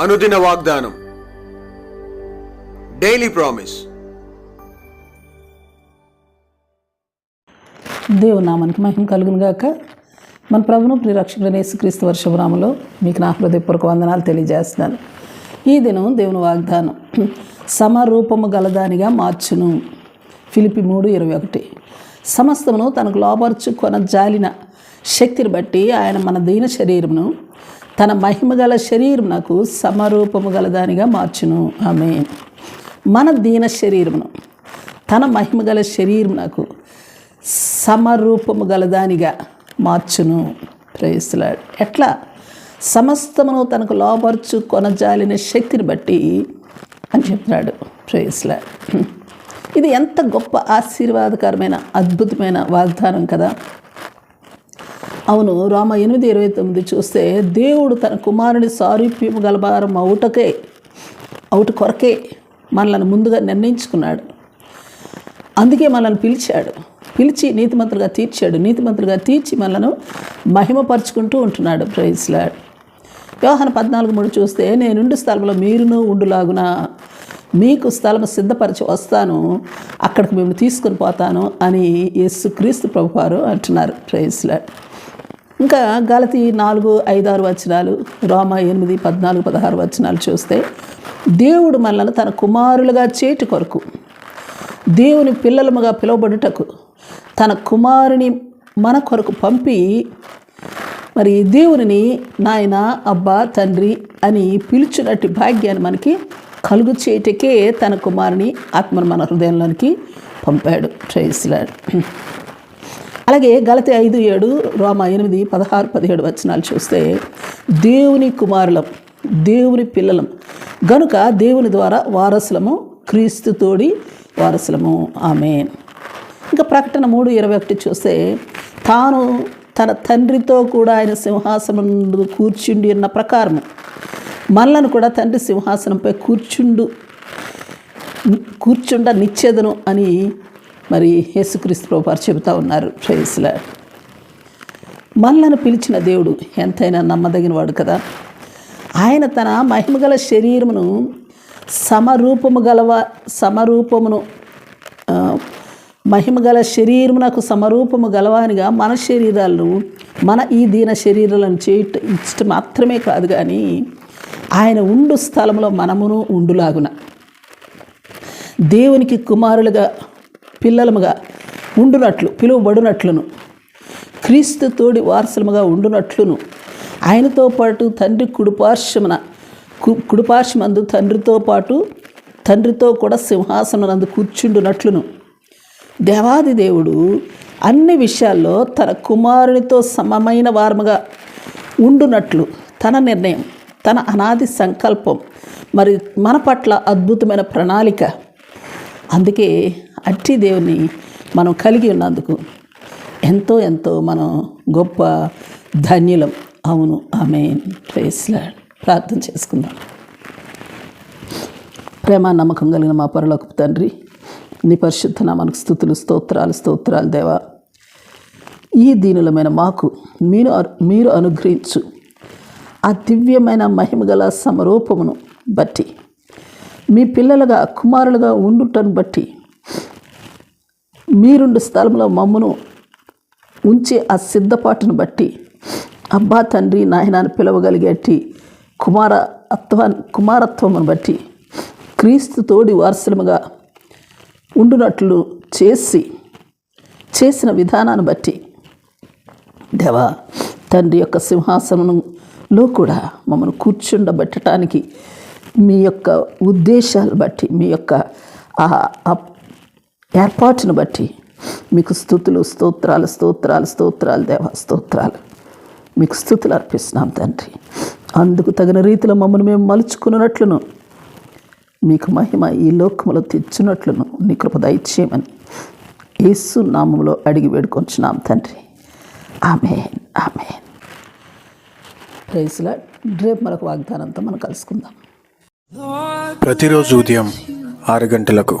అనుదిన వాగ్దానం. Daily promise దేవునామానికి మహిమ కలుగును గాక. మన ప్రభును ప్రిరక్షకుడైన యేసుక్రీస్తు వర్షభరాములో మీకు నా హృదయపూర్వక వందనాలు తెలియజేస్తున్నాను. ఈ దినం దేవుని వాగ్దానం. సమరూపము గలదానిగా మార్చును. ఫిలిపి మూడు ఇరవై ఒకటి. సమస్తమును తనకు లోపరుచు కొన జాలిన శక్తిని బట్టి ఆయన మన దీన శరీరమును తన మహిమ గల శరీరమునకు సమరూపము గలదానిగా మార్చును. ఆమె మన దీన శరీరమును తన మహిమ గల శరీరమునకు సమరూపము గలదానిగా మార్చును. ప్రేస్తులాడు ఎట్లా? సమస్తమును తనకు లోపరుచు కొనజాలిన శక్తిని బట్టి అని చెప్తున్నాడు. ప్రేస్లాడ్ ఇది ఎంత గొప్ప ఆశీర్వాదకరమైన అద్భుతమైన వాగ్దానం కదా. అవును రామ ఎనిమిది ఇరవై తొమ్మిది చూస్తే దేవుడు తన కుమారుని సారూప్యం గలబారం అవుటకే అవుట కొరకే మనల్ని ముందుగా నిర్ణయించుకున్నాడు. అందుకే మనల్ని పిలిచాడు. పిలిచి నీతిమంతులుగా తీర్చాడు. నీతిమంతులుగా తీర్చి మనలను మహిమపరుచుకుంటూ ఉంటున్నాడు. ప్రైజ్లాడ్ వ్యవహాన పద్నాలుగు మూడు చూస్తే నేనుండు స్థలంలో మీరును ఉండులాగున? మీకు స్థలం సిద్ధపరిచి వస్తాను. అక్కడికి మేము తీసుకొని పోతాను అని యేసు క్రీస్తు ప్రభువారు అంటున్నారు. ప్రైజ్లాడ్ ఇంకా గలతి నాలుగు ఐదారు వచనాలు రోమ ఎనిమిది పద్నాలుగు పదహారు వచనాలు చూస్తే దేవుడు మనల్ని తన కుమారులుగా చేటి కొరకు దేవుని పిల్లలముగా పిలువబడుటకు తన కుమారుని మన కొరకు పంపి మరి దేవుని నాయన అబ్బా తండ్రి అని పిలుచున్నట్టు భాగ్యాన్ని మనకి కలుగు చేయటకే తన కుమారుని ఆత్మను మన హృదయంలోనికి పంపాడు. ట్రైస్లాడు అలాగే గలతి ఐదు ఏడు రోమ ఎనిమిది పదహారు పదిహేడు వచనాలు చూస్తే దేవుని కుమారులం దేవుని పిల్లలం గనుక దేవుని ద్వారా వారసులము క్రీస్తుతోడి వారసులము. ఆమె ఇంకా ప్రకటన మూడు ఇరవై ఒకటి చూస్తే తాను తన తండ్రితో కూడా ఆయన సింహాసనం కూర్చుండి ఉన్న ప్రకారము మనలను కూడా తండ్రి సింహాసనంపై కూర్చుండు కూర్చుండ నిచ్చేదను అని మరి యేసుక్రీస్తు ప్రభువారు చెబుతూ ఉన్నారు. ప్రేయస్లా మనలను పిలిచిన దేవుడు ఎంతైనా నమ్మదగిన వాడు కదా. ఆయన తన మహిమగల శరీరమును సమరూపము గలవ సమరూపమును మహిమగల శరీరమునకు సమరూపము గలవానిగా మన శరీరాలను మన ఈ దీన శరీరాలను చేయట ఇచ్చట మాత్రమే కాదు కానీ ఆయన ఉండు స్థలంలో మనమును ఉండులాగున. దేవునికి కుమారులుగా పిల్లలముగా ఉండునట్లు పిలువబడినట్లును. క్రీస్తు తోడి వారసులముగా ఉండునట్లును. ఆయనతో పాటు తండ్రి కుడిపార్శ్వమున కు కుడిపార్శ్వమందు తండ్రితో పాటు తండ్రితో కూడా సింహాసననందు కూర్చుండునట్లును. దేవాది దేవుడు అన్ని విషయాల్లో తన కుమారునితో సమమైన వారముగా ఉండునట్లు తన నిర్ణయం తన అనాది సంకల్పం మరి మన పట్ల అద్భుతమైన ప్రణాళిక. అందుకే అట్టి దేవుని మనం కలిగి ఉన్నందుకు ఎంతో ఎంతో మనం గొప్ప ధన్యులం. అవును. ఆమె ప్రేస్లా ప్రార్థన చేసుకుందాం. ప్రేమ నమ్మకం కలిగిన మా పరలోకపు తండ్రి నీ పరిశుద్ధ నామానికి స్థుతులు స్తోత్రాలు స్తోత్రాలు దేవా. ఈ దీనులమైన మాకు మీరు మీరు అనుగ్రహించు. ఆ దివ్యమైన మహిమగల సమరూపమును బట్టి మీ పిల్లలుగా కుమారులుగా ఉండుటను బట్టి మీరుండు స్థలంలో మమ్మను ఉంచే ఆ సిద్ధపాటును బట్టి అబ్బా తండ్రి నాయనాన్ని పిలవగలిగేటి కుమార అత్వ కుమారత్వమును బట్టి క్రీస్తు తోడి వారసులముగా ఉండునట్లు చేసి చేసిన విధానాన్ని బట్టి దేవా తండ్రి యొక్క సింహాసనంలో కూడా మమ్మల్ని కూర్చుండబెట్టడానికి మీ యొక్క ఉద్దేశాలు బట్టి మీ యొక్క ఆ ఆ ఏర్పాటును బట్టి మీకు స్థుతులు స్తోత్రాలు స్తోత్రాలు స్తోత్రాలు దేవ స్తోత్రాలు. మీకు స్థుతులు అర్పిస్తున్నాం తండ్రి. అందుకు తగిన రీతిలో మమ్మల్ని మేము మలుచుకున్నట్లును మీకు మహిమ ఈ లోకములో తెచ్చున్నట్లును నీ కృప దయచేయమని యేసు నామంలో అడిగి వేడుకొంచున్నాం తండ్రి. ఆమె ఆమె ప్రైజ్లా రేపు మరొక వాగ్దానంతో మనం కలుసుకుందాం. ప్రతిరోజు ఉదయం ఆరు గంటలకు